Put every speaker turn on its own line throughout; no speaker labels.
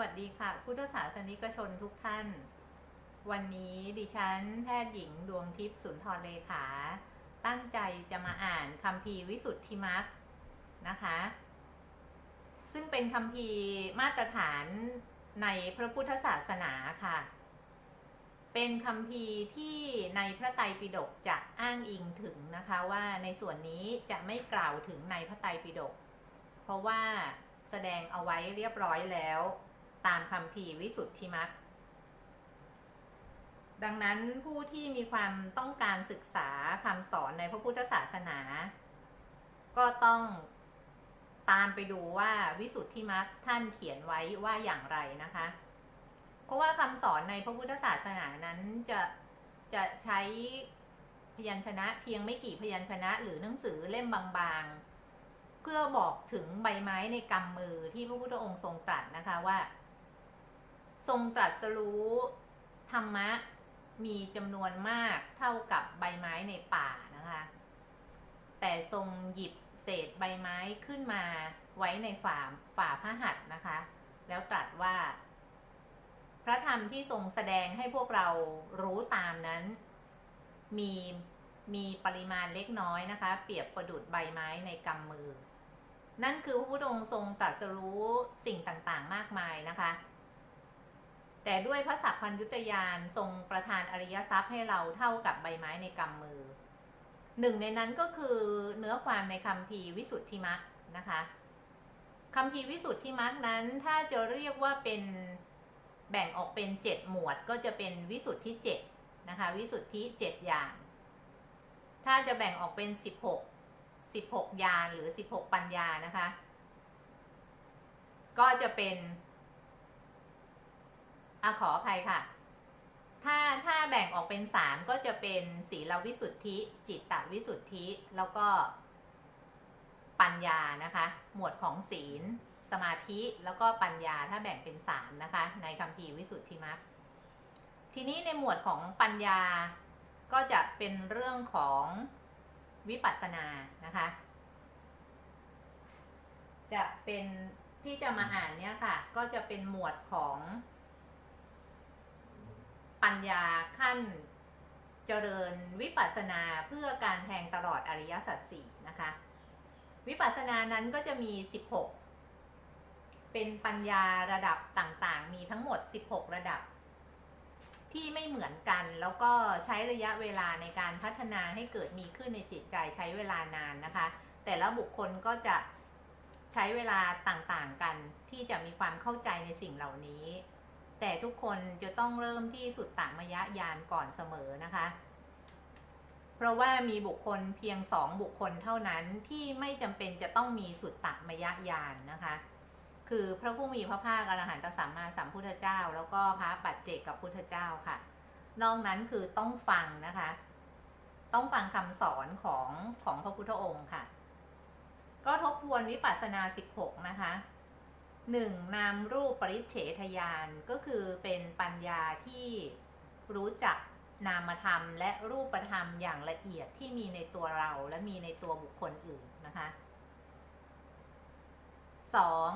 วัสดีค่ะ พุทธศาสนิกชนทุกท่าน วันนี้ดิฉันแพทย์หญิงดวงทิพย์สุนทรเลขา ตั้งใจจะมาอ่านคำพีร์วิสุทธิมักนะคะ ซึ่งเป็นคำพีร์มาตรฐานในพระพุทธศาสนาค่ะ เป็นคำพีร์ที่ในพระไตรปิฎกจะอ้างอิงถึงนะคะว่าในส่วนนี้จะไม่กล่าวถึงในพระไตรปิฎกเพราะว่าแสดงเอาไว้เรียบร้อยแล้ว ตามคำพีวิสุทธิมักดังนั้นผู้ที่มีความต้องการศึกษาคำสอนในพระพุทธศาสนา ก็ต้องตามไปดูว่าวิสุทธิมักท่านเขียนไว้ว่าอย่างไรนะคะ เพราะว่าคำสอนในพระพุทธศาสนานั้นจะจะใช้พยัญชนะเพียงไม่กี่พยัญชนะหรือหนังสือเล่มบางๆ เพื่อบอกถึงใบไม้ในกำมือที่พระพุทธองค์ทรงตรัสนะคะว่า ทรงตรัสรู้ธรรมะมีจำนวนมากเท่ากับใบไม้ในป่านะคะ แต่ทรงหยิบเศษใบไม้ขึ้นมาไว้ในฝ่าฝ่าพระหัตถ์นะคะ แล้วตรัสว่า พระธรรมที่ทรงแสดงให้พวกเรารู้ตามนั้น มีมีปริมาณเล็กน้อยนะคะ เปรียบประดุดใบไม้ในกำมือ นั่นคือพระพุทธองค์ทรงตรัสรู้สิ่งต่างๆ มากมายนะคะ แต่ด้วยพระสัพพัญยุตยานทรงประทานอริยทรัพย์ให้เราเท่ากับใบไม้ในกำมือ หนึ่งในนั้นก็คือเนื้อความในคำพีวิสุทธิมักนะคะคำพีวิสุทธิมักนั้นถ้าจะเรียกว่าเป็นแบ่งออกเป็นเจ็ดหมวดก็จะเป็นวิสุทธิเจ็ดนะคะ วิสุทธิเจ็ดอย่าง ถ้าจะแบ่งออกเป็นสิบหกสิบหกญาณหรือสิบหกปัญญานะคะ ก็จะเป็น อะขออภัยค่ะ ถ้าถ้าแบ่งออกเป็นสามก็จะเป็นศีลวิสุทธิ จิตตวิสุทธิ แล้วก็ปัญญานะคะ หมวดของศีล สมาธิแล้วก็ปัญญาถ้าแบ่งเป็นสามนะคะ ในคำพีร์วิสุทธิมรรคทีนี้ในหมวดของปัญญาก็จะเป็นเรื่องของวิปัสสนานะคะ จะเป็นที่จะมาอ่านเนี่ยค่ะ ก็จะเป็นหมวดของ ปัญญาขั้นเจริญวิปัสสนาเพื่อการแทงตลอดอริยสัจสี่นะคะ วิปัสสนานั้นก็จะมี 16 เป็นปัญญาระดับต่างๆ มีทั้งหมด 16 ระดับ ที่ไม่เหมือนกันแล้วก็ใช้ระยะเวลาในการพัฒนาให้เกิดมีขึ้นในจิตใจใช้เวลานานนะคะ แต่ละบุคคลก็จะใช้เวลาต่างๆกันที่จะมีความเข้าใจในสิ่งเหล่านี้ แต่ทุกคนจะต้องเริ่มที่สุดตามยะยานก่อนเสมอนะคะ เพราะว่ามีบุคคลเพียงสองบุคคลเท่านั้นที่ไม่จำเป็นจะต้องมีสุดตมยญาณนะคะ คือพระผู้มีพระภาคอรหันตสัมมาสัมพุทธเจ้า แล้วก็พระปัจเจกกับพุทธเจ้าค่ะ นอกนั้นคือต้องฟังนะคะ ต้องฟังคำสอนของของพระพุทธองค์ค่ะ ก็ทบทวนวิปัสสนา 16 นะคะ หนึ่งนามรูปปริเฉทยานก็คือเป็นปัญญาที่รู้จักนามธรรม และรูปธรรมอย่างละเอียดที่มีในตัวเราและมีในตัวบุคคลอื่นนะคะสอง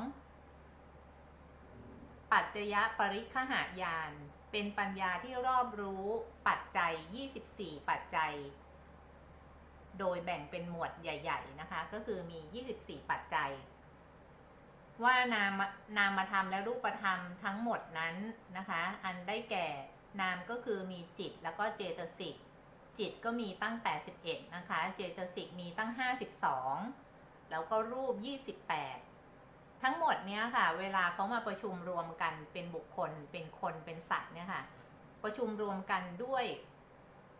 ปัจจยปริคหายาน เป็นปัญญาที่รอบรู้ปัจจัย 24 ปัจจัย โดยแบ่งเป็นหมวดใหญ่ ๆ นะคะ ก็คือมี 24 ปัจจัย ว่านามนามธรรมและรูปธรรมทั้งหมดนั้นนะคะ อันได้แก่นามก็คือมีจิตแล้วก็เจตสิกจิตก็มีตั้ง 81 นะคะ เจตสิกมีตั้ง 52 แล้วก็รูป 28 ทั้งหมดเนี้ยค่ะ เวลาเขามาประชุมรวมกันเป็นบุคคล เป็นคนเป็นสัตว์เนี่ยค่ะ ประชุมรวมกันด้วย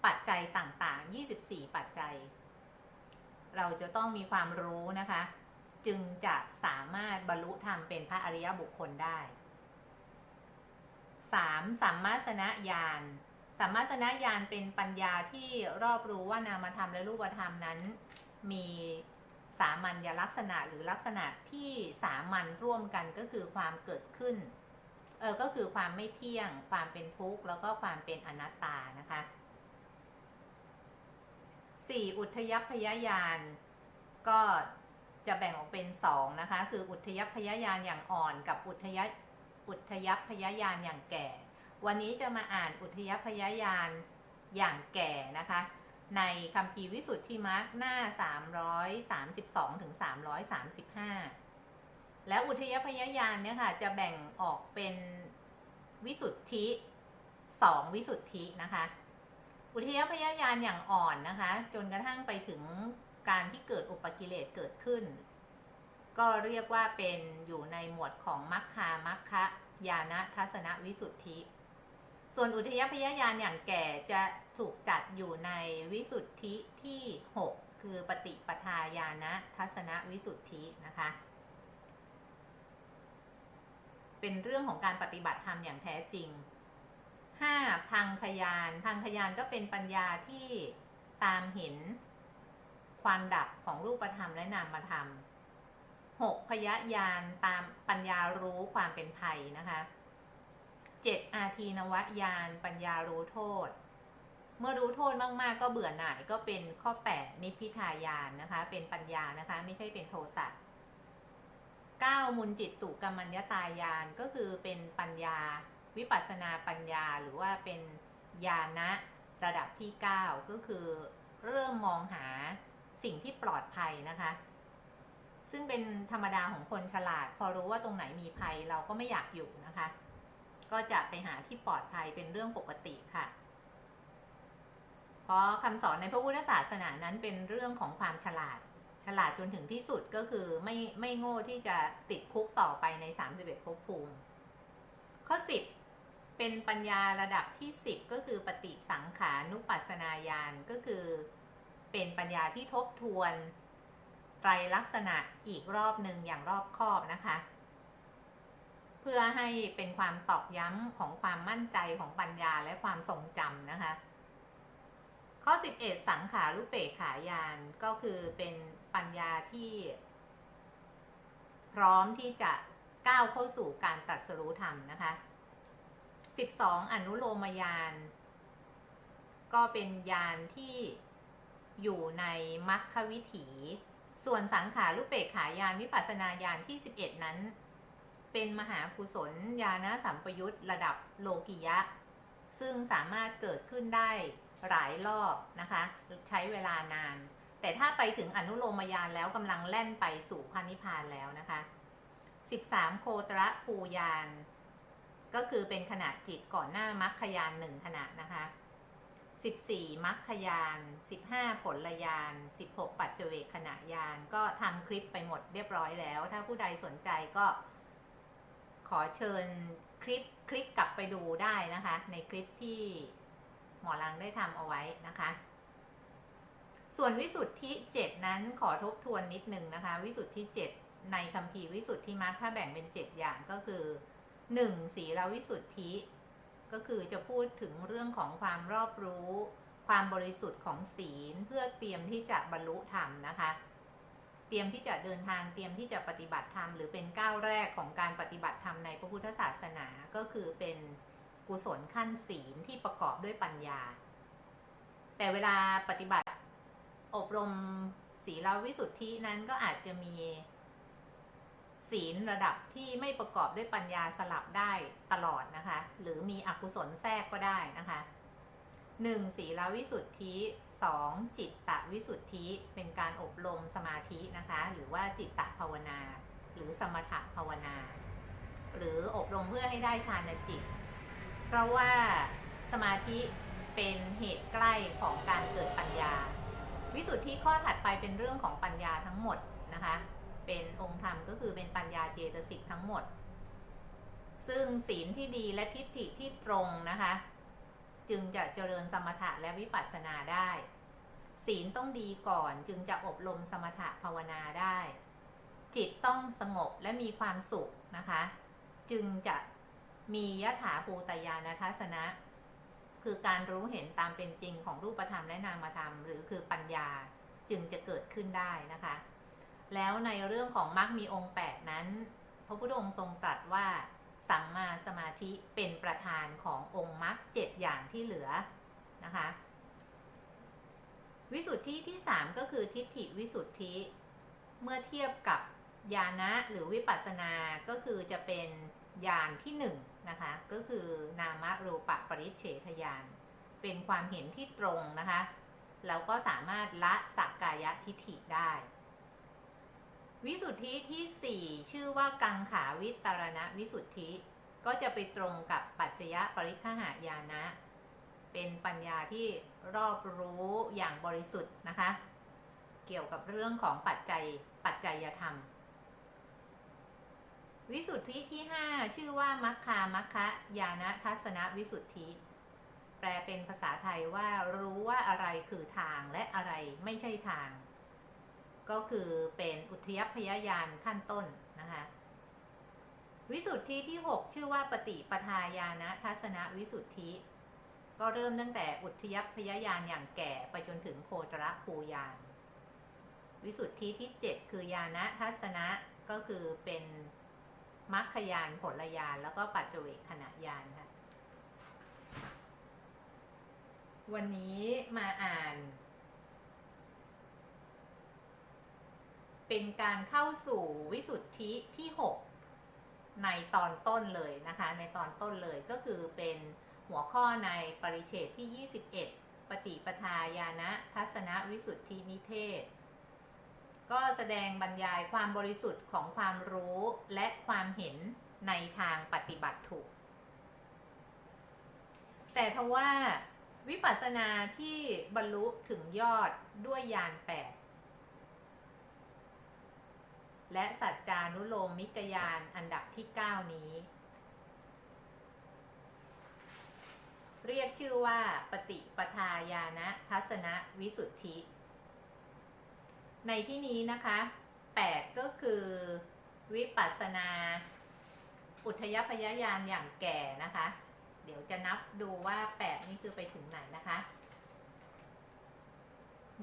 ปัจจัยต่างๆ 24 ปัจจัย เราจะต้องมีความรู้นะคะ จึงจะสามารถบรรลุธรรมเป็นพระอริยบุคคลได้ 3. สัมมาสนญาณสัมมาสนญาณเป็นปัญญาที่รอบรู้ว่านามธรรมและรูปธรรมนั้น มีสามัญลักษณะหรือลักษณะที่สามัญร่วมกันก็คือความเกิดขึ้น เออ ก็คือความไม่เที่ยง ความเป็นทุกข์ แล้วก็ความเป็นอนัตตานะคะ 4. อุทยพยญาณก็ จะแบ่งออกเป็น2นะคะ คืออุทยพยญาณอย่างอ่อนกับอุทยอุทยพยายานอย่างแก่ วันนี้จะมาอ่านอุทยพยายานอย่างแก่นะคะ ในคำพีวิสุทธิมรรคหน้า 332ถึง335 และอุทยพยายานเนี่ยค่ะจะแบ่งออกเป็นวิสุทธิสองวิสุทธินะคะ อุทยพยายานอย่างอ่อนนะคะ จนกระทั่งไปถึง การที่เกิดอุปกิเลสเกิดขึ้น ก็เรียกว่าเป็นอยู่ในหมวดของมัคคามัคคะญาณทัศนวิสุทธิ ส่วนอุทยพยายานอย่างแก่จะถูกจัดอยู่ในวิสุทธิที่ 6 คือปฏิปทาญาณทัศนวิสุทธินะคะ เป็นเรื่องของการปฏิบัติธรรมอย่างแท้จริง 5. พังคยาน พังคยานก็เป็นปัญญาที่ตามเห็น ความดับของรูปธรรมและนามธรรม 6. พยญาณตามปัญญารู้ความเป็นภัยนะคะ 7. อาทีนวญาณปัญญารู้โทษ เมื่อรู้โทษมากๆ ก็เบื่อหน่ายก็เป็นข้อ 8 นิพพิทายานนะคะ เป็นปัญญานะคะ ไม่ใช่เป็นโทสะ 9. มุนจิตตุกรรมัญญตายานก็คือเป็นปัญญา วิปัสสนาปัญญาหรือว่าเป็นญาณะระดับที่ 9 ก็คือเริ่มมองหา สิ่งที่ปลอดภัยนะคะ ซึ่งเป็นธรรมดาของคนฉลาด พอรู้ว่าตรงไหนมีภัยเราก็ไม่อยากอยู่นะคะ ก็จะไปหาที่ปลอดภัยเป็นเรื่องปกติค่ะ เพราะคำสอนในพระพุทธศาสนานั้นเป็นเรื่องของความฉลาด ฉลาดจนถึงที่สุดก็คือไม่ไม่โง่ที่จะติดคุกต่อไปใน31ภพภูมิ ข้อ 10เป็นปัญญาระดับที่ 10 ก็คือปฏิสังขานุปัสสนาญาณก็คือ เป็นปัญญาที่ทบทวนไตรลักษณะอีกรอบหนึ่งอย่างรอบคอบนะคะ เพื่อให้เป็นความตอกย้ำของความมั่นใจของปัญญาและความทรงจำนะคะ ข้อ 11 สังขารุเปกขายานก็คือเป็นปัญญาที่ พร้อมที่จะก้าวเข้าสู่การตรัสรู้ธรรมนะคะ 12 อนุโลมยานก็เป็นยานที่ อยู่ในมรรควิถี ส่วนสังขารุปเปกขายานวิปัสนาญาณที่ 11 นั้น เป็นมหากุศลญาณสัมปยุตระดับโลกิยะ ซึ่งสามารถเกิดขึ้นได้หลายรอบนะคะ ใช้เวลานาน แต่ถ้าไปถึงอนุโลมยานแล้วกำลังแล่นไปสู่พานิพานแล้วนะคะ 13 โคตรภูยานก็คือเป็นขณะจิตก่อนหน้ามรรคยานหนึ่งขณะนะคะ 14มรรคยาน 15 ผลยาน 16 ปัจเจเวกขณะยาน ก็ทำคลิปไปหมดเรียบร้อยแล้ว ถ้าผู้ใดสนใจก็ ขอเชิญคลิปคลิกกลับไปดูได้นะคะ ในคลิปที่หมอลังได้ทำเอาไว้นะคะ ส่วนวิสุทธิ 7 นั้นขอทบทวนนิดนึงนะคะ วิสุทธิ 7 ในคัมภีร์วิสุทธิมรรคถ้าแบ่งเป็น 7 อย่างก็คือ 1. ศีลวิสุทธิ ก็คือจะพูดถึงเรื่องของความรอบรู้ ความบริสุทธิ์ของศีลเพื่อเตรียมที่จะบรรลุธรรมนะคะ เตรียมที่จะเดินทางเตรียมที่จะปฏิบัติธรรมหรือเป็นก้าวแรกของการปฏิบัติธรรมในพระพุทธศาสนาก็คือเป็นกุศลขั้นศีลที่ประกอบด้วยปัญญา แต่เวลาปฏิบัติอบรมศีลวิสุทธินั้นก็อาจจะมี ศีลระดับที่ไม่ประกอบด้วยปัญญาสลับได้ตลอดนะคะ หรือมีอกุศลแทรกก็ได้นะคะ 1. ศีลวิสุทธิ 2. จิตตวิสุทธิเป็นการอบรมสมาธินะคะ หรือว่าจิตตภาวนา หรือสมถภาวนา หรืออบรมเพื่อให้ได้ฌานจิต เพราะว่าสมาธิเป็นเหตุใกล้ของการเกิดปัญญา วิสุทธิข้อถัดไปเป็นเรื่องของปัญญาทั้งหมดนะคะ เป็นองค์ธรรมก็คือเป็นปัญญาเจตสิกทั้งหมด ซึ่งศีลที่ดีและทิฏฐิที่ตรงนะคะ จึงจะเจริญสมถะและวิปัสสนาได้ ศีลต้องดีก่อนจึงจะอบรมสมถะภาวนาได้ จิตต้องสงบและมีความสุขนะคะ จึงจะมียถาภูตยานทัศนะ คือการรู้เห็นตามเป็นจริงของรูปธรรมและนามธรรม หรือคือปัญญาจึงจะเกิดขึ้นได้นะคะ แล้วในเรื่องของมรรคมีองค์ 8 นั้น พระพุทธองค์ทรงตรัสว่าสัมมาสมาธิเป็นประธานขององค์มรรคเจ็ดอย่างที่เหลือนะคะ วิสุทธิที่ 3 ก็คือทิฏฐิวิสุทธิ เมื่อเทียบกับญาณะหรือวิปัสสนาก็คือจะเป็นญาณที่หนึ่งนะคะก็คือนามรูปะปริเฉทญาณเป็นความเห็นที่ตรงนะคะแล้วก็สามารถละสักกายทิฏฐิได้ วิสุทธิที่ 4 ชื่อว่ากังขาวิตรณวิสุทธิ ก็จะไปตรงกับปัจจยปริคหายานะ เป็นปัญญาที่รอบรู้อย่างบริสุทธิ์นะคะ เกี่ยวกับเรื่องของปัจจัยปัจจัยธรรม วิสุทธิที่ 5 ชื่อว่ามัคคามัคคะยานะทัศนวิสุทธิ แปลเป็นภาษาไทยว่ารู้ว่าอะไรคือทางและอะไรไม่ใช่ทาง ก็คือเป็นอุทยพยญาณขั้นต้นนะคะ วิสุทธิที่ 6 ชื่อว่าปฏิปทาญาณทัศนวิสุทธิ ก็เริ่มตั้งแต่อุทยพยญาณอย่างแก่ไปจนถึงโคตรภูญาณวิสุทธิที่ 7 คือญาณทัศนะก็คือเป็นมรรคยานผลยานแล้วก็ปัจเจเวคขณะยานค่ะ วันนี้มาอ่าน เป็นการเข้าสู่วิสุทธิที่ 6 ในตอนต้นเลยนะคะ ในตอนต้นเลยก็คือเป็นหัวข้อในปริเฉดที่ 21 ปฏิปทาญาณทัศนวิสุทธินิเทศ ก็แสดงบรรยายความบริสุทธิ์ของความรู้และความเห็นในทางปฏิบัติถูก แต่ทว่าวิปัสสนาที่บรรลุถึงยอดด้วยยานแปด และสัจจานุโลมมิกยานอันดับที่ 9 นี้ เรียกชื่อว่าปฏิปทาญาณทัศนวิสุทธิ ในที่นี้นะคะ 8 ก็คือวิปัสสนา อุทยพยญาณอย่างแก่นะคะ เดี๋ยวจะนับดูว่า 8 นี่คือไปถึงไหนนะคะ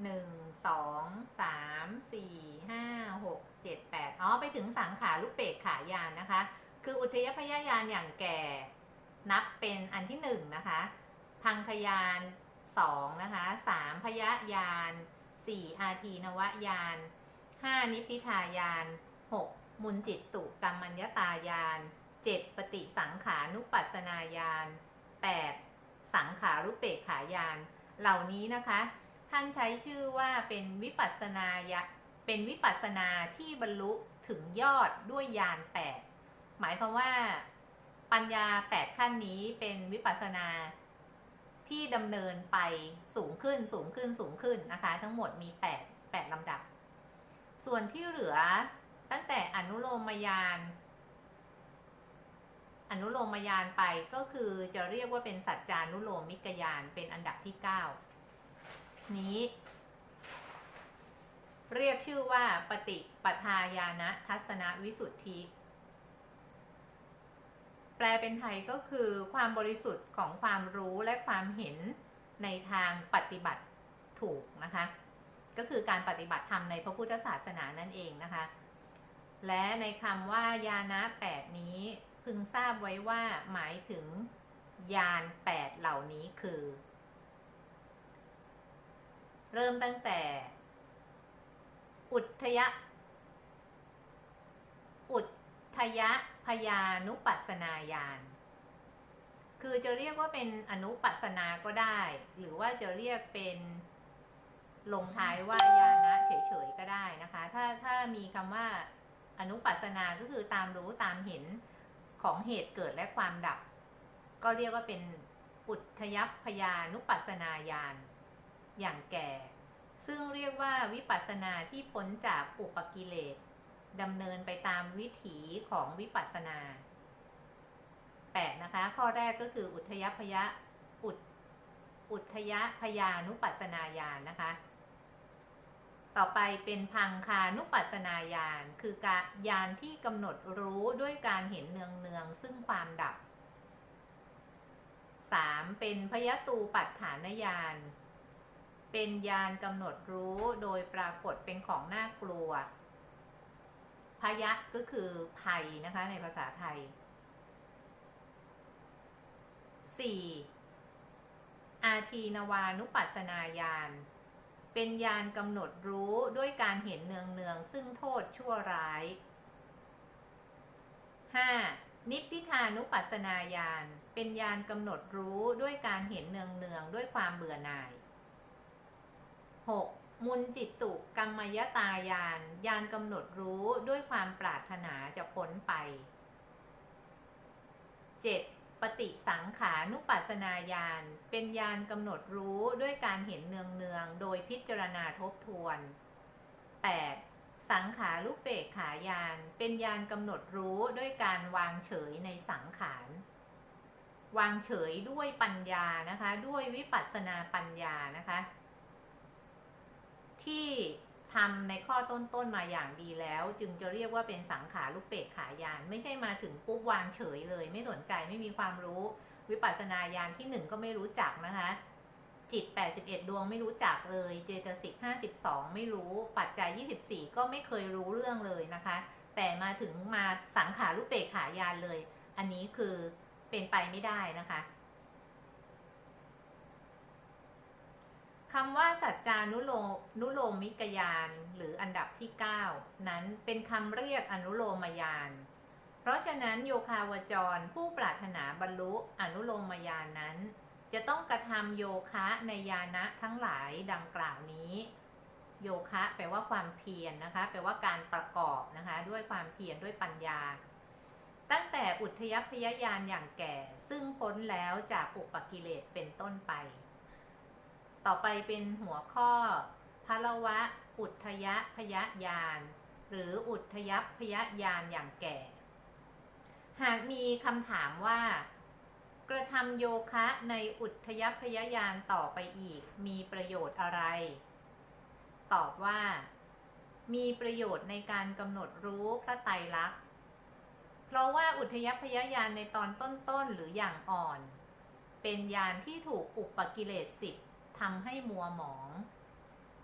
หนึ่งสองสามสี่ห้าหก เจ็ดแปดอ๋อไปถึงสังขารุปเปกขายานนะคะ คืออุทยพยญาณอย่างแก่นับเป็นอันที่หนึ่งนะคะ พังคยานสองนะคะสามพยาณสี่อาทีนวญาณห้านิพิทายานหกมุนจิตตุกรรมัญญตายานเจ็ดปฏิสังขานุปัสสนาญาณแปดสังขารุปเปกขายาน เหล่านี้นะคะ ท่านใช้ชื่อว่าเป็นวิปัสสนายะ เป็นวิปัสสนาที่บรรลุถึงยอดด้วยยานแปดหมายความว่าปัญญาแปดขั้นนี้เป็นวิปัสสนาที่ดำเนินไปสูงขึ้นสูงขึ้นสูงขึ้นนะคะ ทั้งหมดมีแปดแปดลำดับ ส่วนที่เหลือตั้งแต่อนุโลมยานอนุโลมยานไปก็คือจะเรียกว่าเป็นสัจจานุโลมมิกยานเป็นอันดับที่ 9 นี้ เรียกชื่อว่าปฏิปทาญาณทัศนวิสุทธิ แปลเป็นไทยก็คือความบริสุทธิ์ของความรู้และความเห็นในทางปฏิบัติถูกนะคะ ก็คือการปฏิบัติธรรมในพระพุทธศาสนานั่นเองนะคะ และในคำว่าญาณะแปดนี้พึงทราบไว้ว่าหมายถึงยานแปดเหล่านี้คือ เริ่มตั้งแต่ อุทยะ อุทยะพยานุปัสนาญาณ คือจะเรียกว่าเป็นอนุปัสนาก็ได้ หรือว่าจะเรียกเป็นลงท้ายว่ายานะเฉยๆก็ได้นะคะ ถ้าถ้ามีคำว่าอนุปัสนาก็คือตามรู้ตามเห็นของเหตุเกิดและความดับ ก็เรียกว่าเป็นอุทยพยานุปัสนาญาณอย่างแก่ ซึ่งเรียกว่าวิปัสสนาที่พ้นจากอุปกิเลสดำเนินไปตามวิถีของวิปัสสนา8นะคะ ข้อแรกก็คืออุทยพยะอุทอุทยพยานุปัสสนาญาณนะคะ ต่อไปเป็นพังคานุปัสสนาญาณคือการญาณที่กำหนดรู้ด้วยการเห็นเนืองเนืองซึ่งความดับ 3. เป็นพยตูปัฏฐานญาณ เป็นญาณกำหนดรู้โดยปรากฏเป็นของน่ากลัว พยะก็คือภัยนะคะในภาษาไทย 4. อาทีนวานุปัสนาญาณ เป็นญาณกำหนดรู้ด้วยการเห็นเนืองเนืองซึ่งโทษชั่วร้าย 5. นิพพิทานุปัสนาญาณ เป็นญาณกำหนดรู้ด้วยการเห็นเนืองเนืองด้วยความเบื่อหน่าย 6. มุนจิตตุกรรมยตายานญาณกำหนดรู้ด้วยความปรารถนาจะพ้นไป 7. ปฏิสังขานุปัสนาญาณเป็นญาณกำหนดรู้ด้วยการเห็นเนืองเนืองๆโดยพิจารณาทบทวน 8. สังขารุปเปกขายานเป็นญาณกำหนดรู้ด้วยการวางเฉยในสังขารวางเฉยด้วยปัญญานะคะ ด้วยวิปัสสนาปัญญานะคะ ที่ทำในข้อต้นๆมาอย่างดีแล้ว จึงจะเรียกว่าเป็นสังขารุปเปกขายาน ไม่ใช่มาถึงปุ๊บวางเฉยเลย ไม่สนใจไม่มีความรู้ วิปัสสนาญาณที่หนึ่งก็ไม่รู้จักนะคะ จิต 81 ดวงไม่รู้จักเลย เจตสิก 52 ไม่รู้ปัจจัย 24 ก็ไม่เคยรู้เรื่องเลยนะคะ แต่มาถึงมาสังขารุปเปกขายานเลย อันนี้คือเป็นไปไม่ได้นะคะ คำว่าสัจจานุโลนุโลมิกยานหรืออันดับที่ 9 นั้นเป็นคำเรียกอนุโลมยาน เพราะฉะนั้นโยคาวจรผู้ปรารถนาบรรลุอนุโลมยานนั้น จะต้องกระทำโยคะในยานะทั้งหลายดังกล่าวนี้ โยคะแปลว่าความเพียรนนะคะแปลว่าการประกอบนะคะด้วยความเพียรด้วยปัญญา ตั้งแต่อุทยพยญาณอย่างแก่ ซึ่งพ้นแล้วจากอุปกิเลสเป็นต้นไป ต่อไปเป็นหัวข้อพละวะ อุทยพยญาณหรืออุทยพยญาณอย่างแก่ หากมีคำถามว่า กระทำโยคะในอุทยพยญาณต่อไปอีก มีประโยชน์อะไร ตอบว่า มีประโยชน์ในการกำหนดรู้พระไตรลักษณ์เพราะว่าอุทยพยญาณในตอนต้นๆหรืออย่างอ่อน เป็นญาณที่ถูกอุปกิเลสสิบ ทำให้มัวหมอง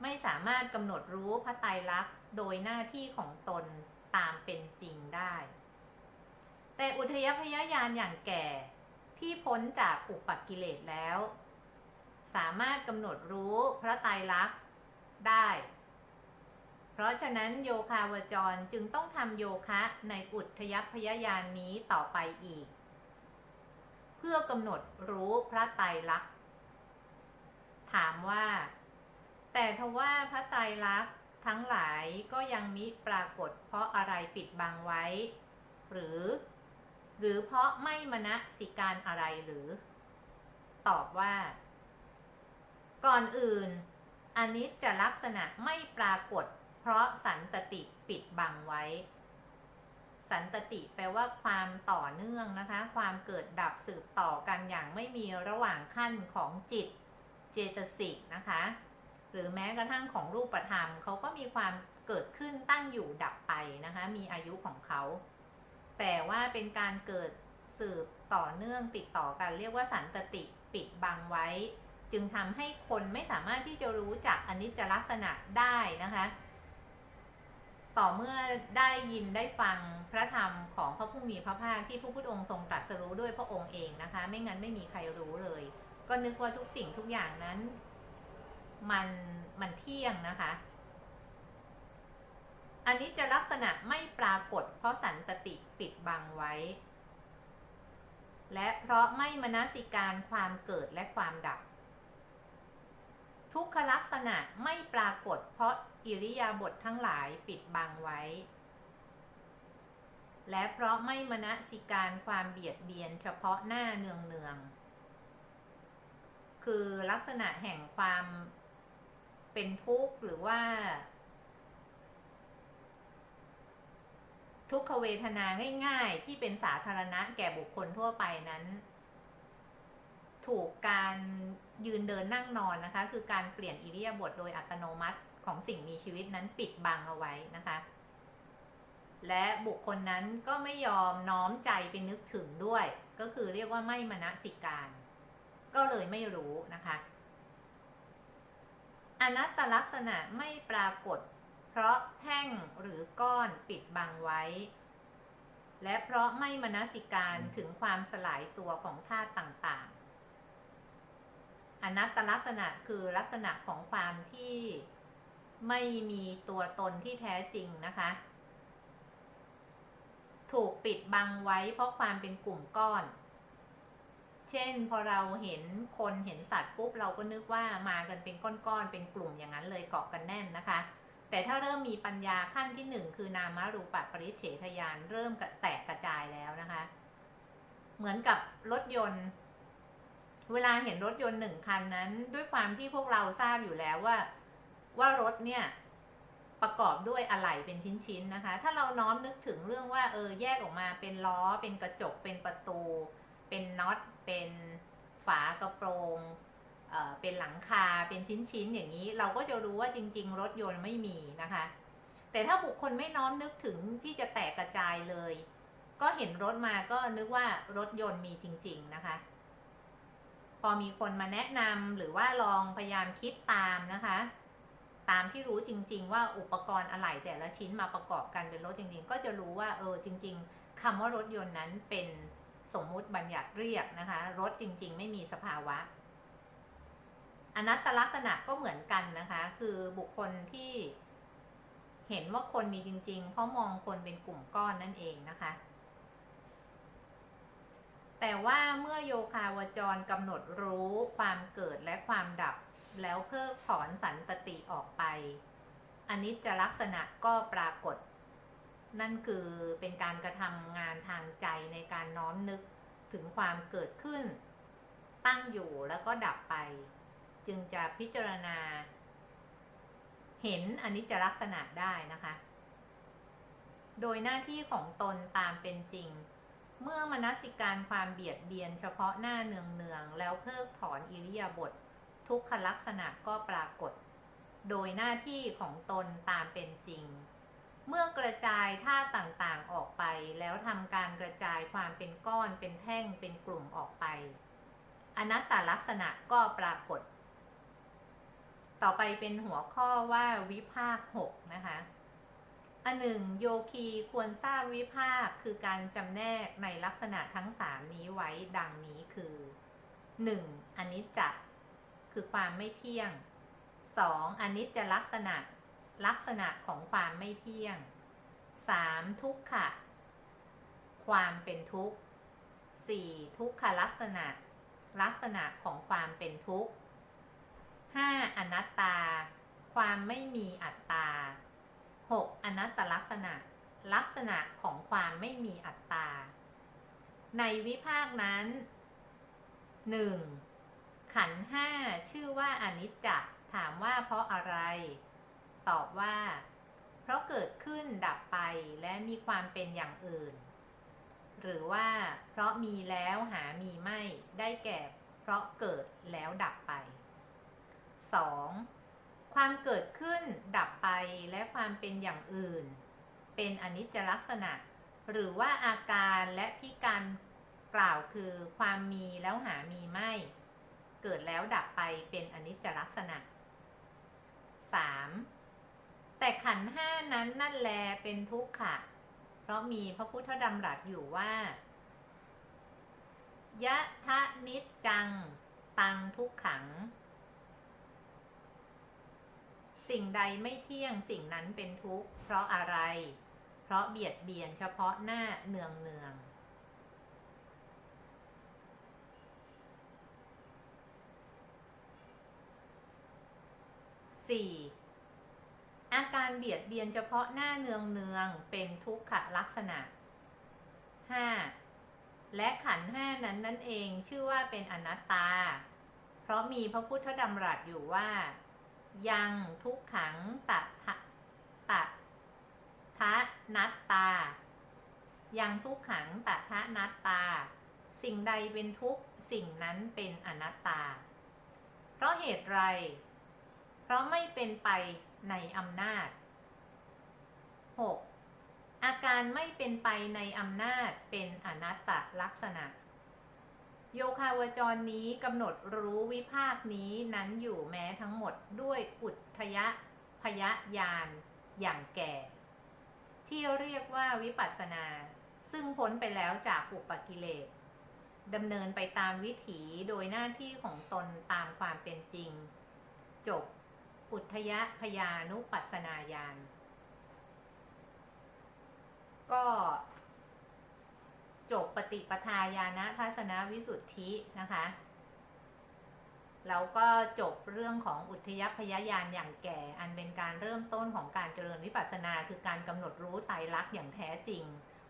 ไม่สามารถกำหนดรู้พระไตรลักษณ์โดยหน้าที่ของตนตามเป็นจริงได้ แต่อุทยพยญาณอย่างแก่ที่พ้นจากอุปกิเลสแล้ว สามารถกำหนดรู้พระไตรลักษณ์ได้ เพราะฉะนั้นโยคาวจรจึงต้องทำโยคะในอุทยพยญาณนี้ต่อไปอีก เพื่อกำหนดรู้พระไตรลักษณ์ ถามว่า แต่ทว่าพระไตรลักษณ์ทั้งหลายก็ยังมิปรากฏเพราะอะไรปิดบังไว้ หรือ หรือเพราะไม่มณสิการอะไรหรือ ตอบว่า ก่อนอื่นอนิจจลักษณะไม่ปรากฏ เพราะสันตติปิดบังไว้ สันตติแปลว่าความต่อเนื่องนะคะ ความเกิดดับสืบต่อกันอย่างไม่มีระหว่างขั้นของจิต จตสิกนะคะ หรือแม้กระทั่งของรูปธรรมเขาก็มีความเกิดขึ้นตั้งอยู่ดับไปนะคะ มีอายุของเขาแต่ว่าเป็นการเกิดสืบต่อเนื่องติดต่อกันเรียกว่าสันตติปิดบังไว้ จึงทำให้คนไม่สามารถที่จะรู้จักอนิจจลักษณะได้นะคะ ต่อเมื่อได้ยินได้ฟังพระธรรมของพระผู้มีพระภาคที่พระพุทธองค์ทรงตรัสรู้ด้วยพระองค์เองนะคะ ไม่งั้นไม่มีใครรู้เลย ก็นึกว่าทุกสิ่งทุกอย่างนั้น มันมันเที่ยงนะคะ อันนี้จะลักษณะไม่ปรากฏ เพราะสันตติปิดบังไว้ และเพราะไม่มนสิการความเกิดและความดับ ทุกขลักษณะไม่ปรากฏ เพราะอิริยาบถททั้งหลายปิดบังไว้และเพราะไม่มนสิการความเบียดเบียนเฉพาะหน้าเนืองเนือง คือลักษณะแห่งความเป็นทุกข์หรือว่า ทุกขเวทนาง่าย ๆ ที่เป็นสาธารณะแก่บุคคลทั่วไปนั้น ถูกการยืนเดินนั่งนอนนะคะ คือการเปลี่ยนอิริยาบถโดยอัตโนมัติของสิ่งมีชีวิตนั้นปิดบังเอาไว้นะคะ และบุคคลนั้นก็ไม่ยอมน้อมใจไปนึกถึงด้วย ก็คือเรียกว่าไม่มณสิการ ก็เลยไม่รู้นะคะ อนัตตลักษณะไม่ปรากฏ เพราะแท่งหรือก้อนปิดบังไว้ และเพราะไม่มนสิการถึงความสลายตัวของธาตุต่างๆ อนัตตลักษณะคือลักษณะของความที่ไม่มีตัวตนที่แท้จริงนะคะ ถูกปิดบังไว้เพราะความเป็นกลุ่มก้อน เช่นพอเราเห็นคนเห็นสัตว์ปุ๊บเราก็นึกว่ามากันเป็นก้อนๆเป็นกลุ่มอย่างนั้นเลยเกาะกันแน่นนะคะ แต่ถ้าเริ่มมีปัญญาขั้นที่หนึ่งคือ นามารูปะปริเฉทยาน เริ่มแตกกระจายแล้วนะคะ เหมือนกับรถยนต์ เวลาเห็นรถยนต์หนึ่งคันนั้น ด้วยความที่พวกเราทราบอยู่แล้วว่า ว่ารถเนี่ยประกอบด้วยอะไหล่เป็นชิ้นๆนะคะ ถ้าเราน้อมนึกถึงเรื่องว่าเออแยกออกมาเป็นล้อเป็นกระจกเป็นประตู เป็นน็อต เป็นฝากระโปรงเป็นหลังคาเป็นชิ้นๆ อย่างนี้ เราก็จะรู้ว่าจริง ๆ รถยนต์ไม่มีนะคะ แต่ถ้าบุคคลไม่น้อมนึกถึงที่จะแตกกระจายเลย ก็เห็นรถมาก็นึกว่ารถยนต์มีจริง ๆ นะคะ พอมีคนมาแนะนำหรือว่าลองพยายามคิดตามนะคะ ตามที่รู้จริง ๆ ว่าอุปกรณ์อะไหล่แต่ละชิ้นมาประกอบกันเป็นรถจริง ๆ ก็จะรู้ว่าเออจริง ๆคำว่ารถยนต์นั้นเป็น สมมุติบัญญัติเรียกนะคะรถจริง ๆ ไม่มีสภาวะ อนัตตลักษณะก็เหมือนกันนะคะ คือบุคคลที่เห็นว่าคนมีจริง ๆ เพราะมองคนเป็นกลุ่มก้อนนั่นเองนะคะ แต่ว่าเมื่อโยคาวจรกำหนดรู้ความเกิดและความดับแล้วเพิกถอนสันตติออกไปอันนี้จะลักษณะก็ปรากฏ นั่นคือเป็นการกระทำงานทางใจในการน้อมนึกถึงความเกิดขึ้น ตั้งอยู่แล้วก็ดับไป จึงจะพิจารณา เห็นอนิจจลักษณะได้นะคะ โดยหน้าที่ของตนตามเป็นจริง เมื่อมนสิการความเบียดเบียนเฉพาะหน้าเนืองๆแล้วเพิกถอนอิริยาบถทุกขลักษณะก็ปรากฏ โดยหน้าที่ของตนตามเป็นจริง เมื่อกระจายท่าต่างๆออกไป แล้วทำการกระจายความเป็นก้อนเป็นแท่งเป็นกลุ่มออกไป อนัตตลักษณะก็ปรากฏ ต่อไปเป็นหัวข้อว่าวิภาคหกนะคะอันหนึ่งโยคีควรทราบวิภาคคือการจำแนกในลักษณะทั้งสามนี้ไว้ดังนี้คือ 1. อนิจจ์คือความไม่เที่ยง 2. อนิจจลักษณะ ลักษณะของความไม่เที่ยง 3. ทุกขะ ความเป็นทุกข์ 4. ทุกขลักษณะ ลักษณะของความเป็นทุกข์ 5. อนัตตา ความไม่มีอัตตา 6. อนัตตลักษณะ ลักษณะของความไม่มีอัตตา ในวิภาคนั้น 1. ขันห้าชื่อว่าอนิจจ์ถามว่าเพราะอะไร ตอบว่า เพราะเกิดขึ้นดับไปและมีความเป็นอย่างอื่น หรือว่าเพราะมีแล้วหามีไม่ได้แก่ เพราะเกิดแล้วดับไป 2. ความเกิดขึ้นดับไปและความเป็นอย่างอื่น เป็นอนิจจลักษณะ หรือว่าอาการและพิการกล่าวคือความมีแล้วหามีไม่ เกิดแล้วดับไปเป็นอนิจจลักษณะ 3. แต่ขันห้านั้นนั่นแลเป็นทุกขะเพราะมีพระพุทธดำรัสอยู่ว่า ยะทะนิจจัง ตังทุกขัง สิ่งใดไม่เที่ยงสิ่งนั้นเป็นทุกข์ เพราะอะไร เพราะเบียดเบียนเฉพาะหน้าเนืองเนือง 4. อาการเบียดเบียนเฉพาะหน้าเนืองเนืองเป็นทุกขลักษณะ 5. และขันห้านั้นนั่นเองชื่อว่าเป็นอนัตตา เพราะมีพระพุทธดำรัสอยู่ว่า ยังทุกขังตะทะตะทะนัตตา ยังทุกขังตะทะนัตตา สิ่งใดเป็นทุกสิ่งนั้นเป็นอนัตตา เพราะเหตุไร เพราะไม่เป็นไป ในอำนาจ 6. อาการไม่เป็นไปในอำนาจเป็นอนัตตลักษณะ โยคาวจรนี้กำหนดรู้วิภาคนี้นั้นอยู่แม้ทั้งหมดด้วยอุทยพยญาณอย่างแก่ ที่เรียกว่าวิปัสสนา ซึ่งพ้นไปแล้วจากอุปกิเลสดำเนินไปตามวิถีโดยหน้าที่ของตนตามความเป็นจริง จบ อุทยพยานุปัสนาญาณก็จบปฏิปทาญาณทัศนวิสุทธินะคะแล้วก็จบเรื่องของอุทยพยญาณอย่างแก่ อันเป็นการเริ่มต้นของการเจริญวิปัสสนา คือการกำหนดรู้ไตรลักษณ์อย่างแท้จริง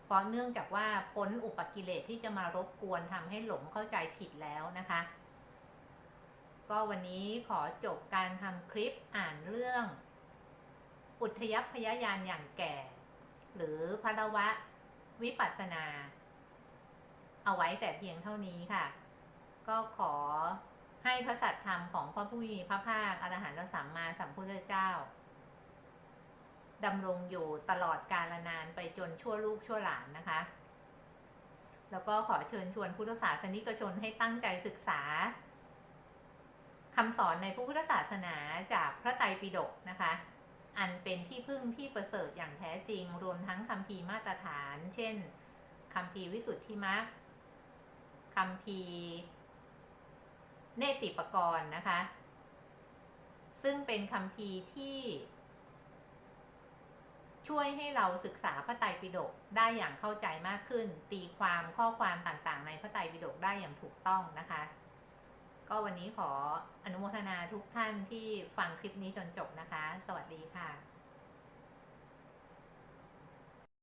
เพราะเนื่องจากว่าพ้นอุปกิเลสที่จะมารบกวนทำให้หลงเข้าใจผิดแล้วนะคะ ก็วันนี้ขอจบการทำคลิปอ่านเรื่อง อุทยพยญาณอย่างแก่ หรือพระวะวิปัสสนา เอาไว้แต่เพียงเท่านี้ค่ะ ก็ขอให้พระสัตธรรมของพระผู้มีพระภาคอรหันตสัมมาสัมพุทธเจ้าดำรงอยู่ตลอดกาลนานไปจนชั่วลูกชั่วหลานนะคะ แล้วก็ขอเชิญชวนพุทธศาสนิกชนให้ตั้งใจศึกษา คำสอนในพระพุทธศาสนาจากพระไตรปิฎกนะคะ อันเป็นที่พึ่งที่ประเสริฐอย่างแท้จริง รวมทั้งคำพีมาตรฐาน เช่นคำพีวิสุทธิมรรคคำพีเนติปกรณ์นะคะ ซึ่งเป็นคำพีที่ ช่วยให้เราศึกษาพระไตรปิฎกได้อย่างเข้าใจมากขึ้น ตีความข้อความต่างๆ ในพระไตรปิฎกได้อย่างถูกต้องนะคะ ก็วันนี้ขออนุโมทนาทุกท่านที่ฟังคลิปนี้จนจบนะคะ สวัสดีค่ะ